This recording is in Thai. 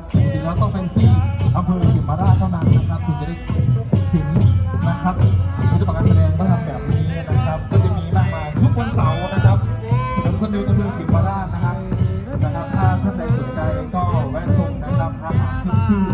นะครับจริงๆแล้วต้องเป็นที่อำเภอสิมาราชเท่านั้นนะครับถึงจะได้เห็นนะครับศิลปะการแสดงก็ทำแบบนี้นะครับ ก็จะมีมากมายทุกวันเสาร์นะครับถนนคนเดินอำเภอสิมาราชนะครับนะครับ ถ้าท่านใดสนใจก็แวะชมนะครับอาหารขึ้นชื่อ